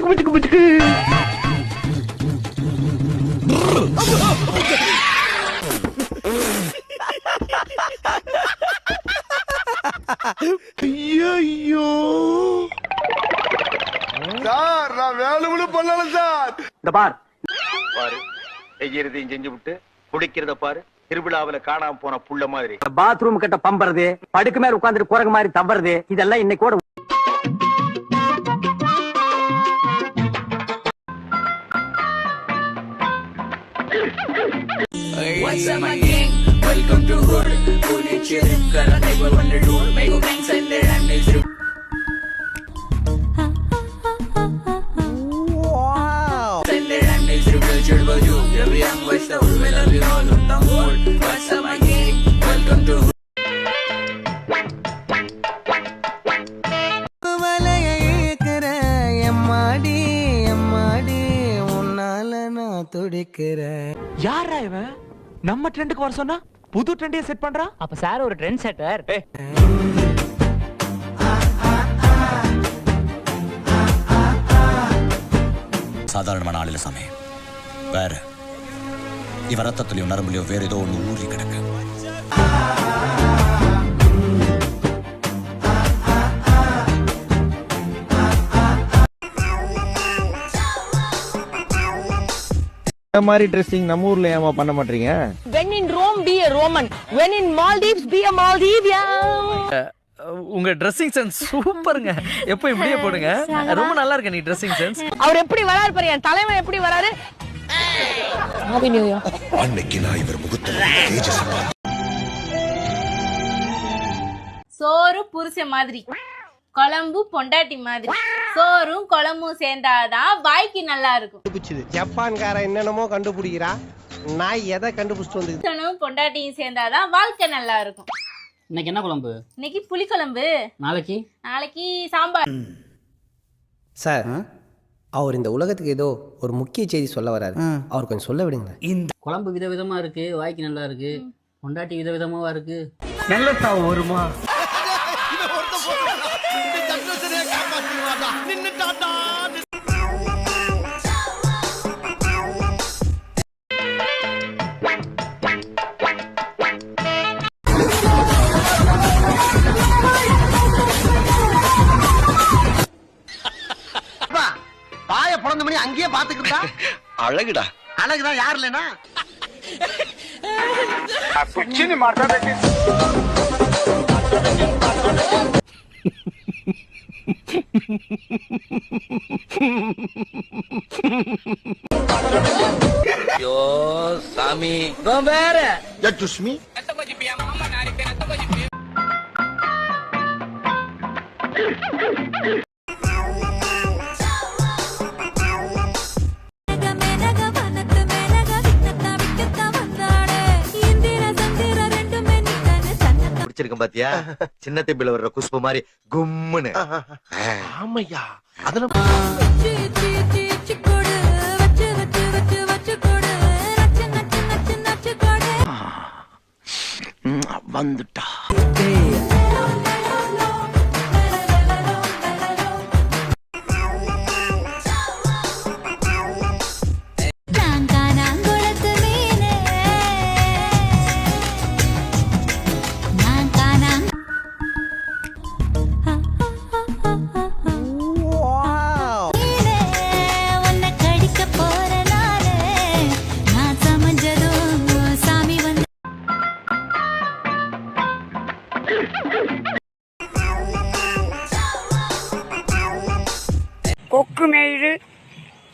பிச்சுக்கு பிச்சுக்கு பிச்சுக்கு ஐயோ சார் நான் வேணும்னு பண்ணல சார். இந்த பார். பாரு செய்யறதையும் செஞ்சு விட்டு குடிக்கிறத பாரு திருவிழாவுல காணாம போன புள்ள மாதிரி. பாத்ரூம் கிட்ட பம்பறது படுக்கு மேல உட்கார்ந்துட்டு குரங்கு மாதிரி தவறுது இதெல்லாம் இன்னைக்கு கூட வலைய இழுக்கிற எம்மாடி எம்மாடி உன்னால நான் துடிக்கிறேன் யாரா இவன் நம்ம ட்ரெண்டுக்கு வர சொன்னா புது ட்ரெண்டையே செட் பண்றான் அப்ப சார் ஒரு ட்ரெண்ட் செட்டர் சாதாரணமான ஆள் இல்ல சாமி. வேற. இவ ரத்தத்திலையும் நரம்புலையும் வேற ஏதோ ஒண்ணு ஊறி கிடக்கு. இந்த மாதிரி ட்ரெஸ்ஸிங் நம்ம ஊர்ல ஏமா பண்ண மாட்டீங்க? When in rome be a roman. When in maldives be a maldivian. உங்க ட்ரெஸ்ஸிங் சென்ஸ் சூப்பருங்க. எப்போ இப்படியே போடுங்க? ரொம்ப நல்லா இருக்கு நீ ட்ரெஸ்ஸிங் சென்ஸ் அவர் எப்படி வராரு பாரு என் தலைவன் எப்படி வராரு? ஹாப்பி நியூ இயர் அன்னைக்கு நான் இவர் முகத்தில் தேஜஸ் சோறு புருஷன் மாதிரி. குழம்பு பொண்டாட்டி மாதிரி. சோறும் குழம்பும் சேர்ந்தாதான் வாய்க்கு நல்லா இருக்கும் கண்டுபிடிச்சது ஜப்பான்கார என்னென்னமோ கண்டுபிடிக்கிறா. நான் எதை கண்டுபிடிச்சிட்டு வந்தது? புருஷனும் பொண்டாட்டியும் சேர்ந்தாதான் வாழ்க்கை நல்லா இருக்கும் இன்னைக்கு என்ன குழம்பு? இன்னைக்கு புளிக்குழம்பு. நாளைக்கு? நாளைக்கு சாம்பார். சார் அவர் இந்த உலகத்துக்கு ஏதோ ஒரு முக்கிய செய்தி சொல்ல வராரு. அவர் கொஞ்சம் சொல்ல விடுங்களேன். குழம்பு விதவிதமா இருக்கு வாய்க்கு நல்லா இருக்கு பொண்டாட்டி விதவிதமாவா இருக்கு? நல்லதா வருமா? பாய பிறந்த மணி அங்கேயே பாத்துக்கிட்டா அழகுடா. அழகுதான் யார் இல்லைன்னா சுஷ்மி பிடிச்சிருக்கும் பாத்தியா? சின்ன திப்பில வர்ற குஷ்பு மாதிரி கும்முன்னு. ஆமையா? அதுல வந்துட்டா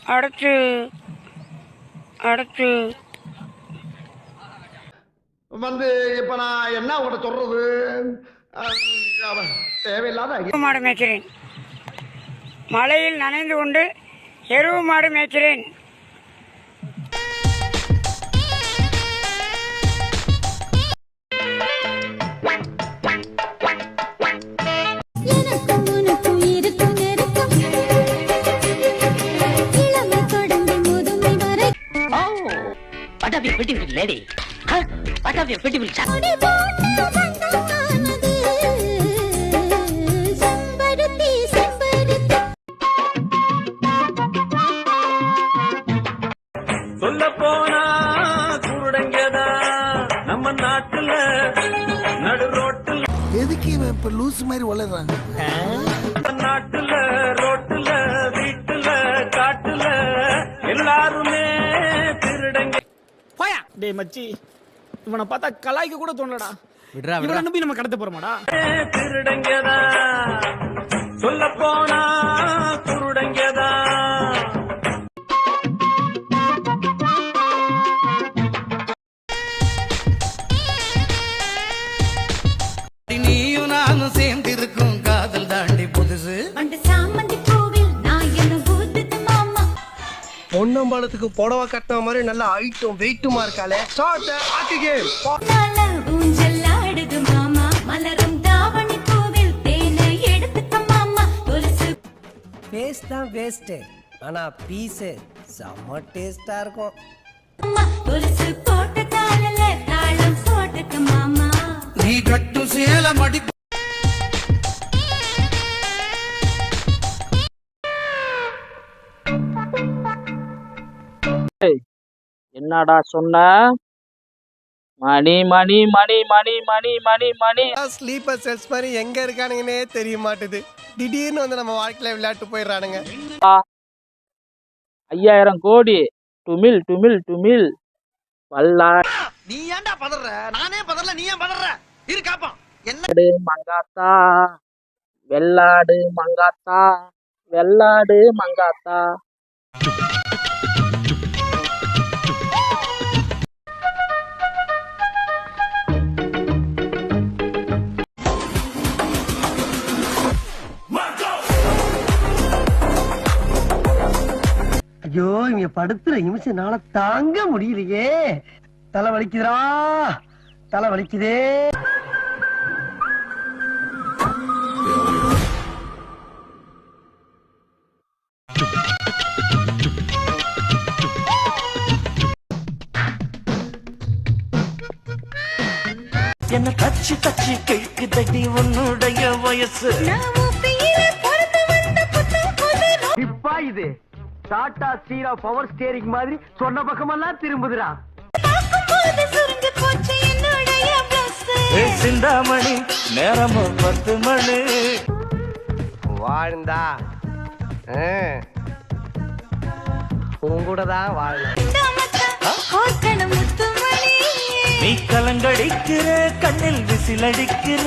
அடுத்து அடுத்து வந்து இப்ப நான் என்ன உங்கள்கிட்ட சொல்றது? தேவையில்லாத ஐடியா. மாடு மேய்க்கிறேன். மழையில் நனைந்து கொண்டு எருவு மாடு மேய்க்கிறேன். Of you beautiful lady what of you beautiful sir சொல்ல போனா நம்ம நாட்டுல நடு ரோட்டுல எதுக்கு இவன் லூஸ் மாதிரி வளர்றாங்க நாட்டுல ரோட்டுல வீட்டுல காட்டுல எல்லாருமே திருடங்க டேய் மச்சி இவனை பார்த்தா கலாய்க்க கூட தோணலடா. விடுறா இவனை நம்பி நம்ம கடத்த போறோமாடா? திருடங்கதான் சொல்ல போனா குருடங்கதான் நீயும் நானும் சேர்ந்து பொன்னம்பாலத்துக்கு புடவை கட்டின மாதிரி நல்லா ஹைட்டும் வெயிட்டுமா இருக்காளே. ஸ்டார்ட் ஆக்கு கேம் நல்ல ஊஞ்சல் ஆடுது மாமா. மலரும் தாவணி பூவில் தேனை வேஸ்ட்டு ஆனால் பீஸு செம்ம டேஸ்ட்டாக இருக்கும். மாமா. கொலுசு போட்ட காலில் தாளம் போட்டுக்க மாமா. நீ கட்டும் சேல மடி என்னடா சொன்ன? மணி மணி மணி மணி மணி மணி மணி. ஸ்லீப்பர் செல்ஸ் மாதிரி எங்க இருக்கானுங்கன்னே தெரிய மாட்டுது. திடீர்னு வந்து நம்ம வாழ்க்கையில விளையாட்டு போயிடுறானுங்க. ஐயாயிரம் கோடி. டுமில் டுமில் டுமில். வல்லா. நீ ஏன்டா பதற? நானே பதறல நீ ஏன் பதற? இரு காப்பான் என்ன? மங்காத்தா. வெள்ளாடு மங்காத்தா. வெள்ளாடு மங்காத்தா. ஐயோ இங்க படுத்துற நிமிஷம்னால தாங்க முடியலையே. தலை வலிக்குதுடா. தலை வலிக்குதே. என்ன தச்சு தச்சு கிழக்குதடி உன்னுடைய வயசு? இப்பா இது. டாடா ஸ்டீரா பவர் ஸ்டேரிங் மாதிரி சொன்ன பக்கமெல்லாம் திரும்புதுடா. சிந்தாமணி நேரமும் பத்து மணி. வாழ்ந்தா. உன் கூட தான் வாழணும் நீ கலங்கடிக்கிற கண்ணில் விசிலடிக்கிற